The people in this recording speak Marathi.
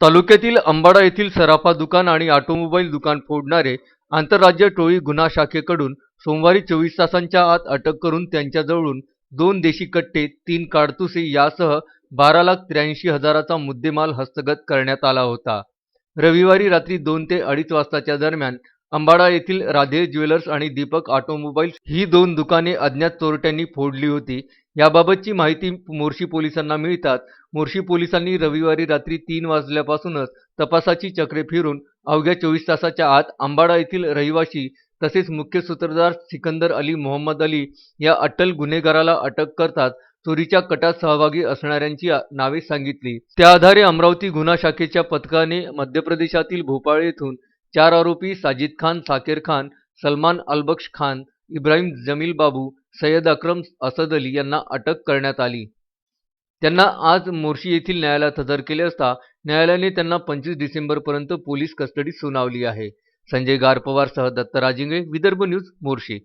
तालुक्यातील अंबाडा येथील सराफा दुकान आणि ऑटोमोबाईल दुकान फोडणारे आंतरराज्य टोळी गुन्हा शाखेकडून सोमवारी चोवीस तासांच्या आत अटक करून त्यांच्याजवळून दोन देशी कट्टे तीन काडतुसे यासह बारा लाख त्र्याऐंशी हजाराचा मुद्देमाल हस्तगत करण्यात आला होता. रविवारी रात्री दोन ते अडीच वाजताच्या दरम्यान अंबाडा येथील राधे ज्वेलर्स आणि दीपक ऑटोमोबाईल्स ही दोन दुकाने अज्ञात चोरट्यांनी फोडली होती. याबाबतची माहिती मोर्शी पोलिसांना मिळताच मोर्शी पोलिसांनी रविवारी रात्री तीन वाजल्यापासूनच तपासाची चक्रे फिरून अवघ्या चोवीस तासाच्या आत आंबाडा येथील रहिवासी तसेच मुख्य सूत्रधार सिकंदर अली मोहम्मद अली या अटल गुन्हेगाराला अटक करतात चोरीच्या कटात सहभागी असणाऱ्यांची नावे सांगितली. त्या आधारे अमरावती गुन्हा शाखेच्या पथकाने मध्य प्रदेशातील भोपाळ येथून चार आरोपी साजिद खान साकेर खान सलमान अलबक्ष खान इब्राहिम जमील बाबू सय्यद अक्रम असद अली यांना अटक करण्यात आली. त्यांना आज मोर्शी येथील न्यायालयात हजर केले असता न्यायालयाने त्यांना पंचवीस डिसेंबरपर्यंत पोलीस कस्टडी सुनावली आहे. संजय गारपवारसह दत्त राजिंगे विदर्भ न्यूज मोर्शी.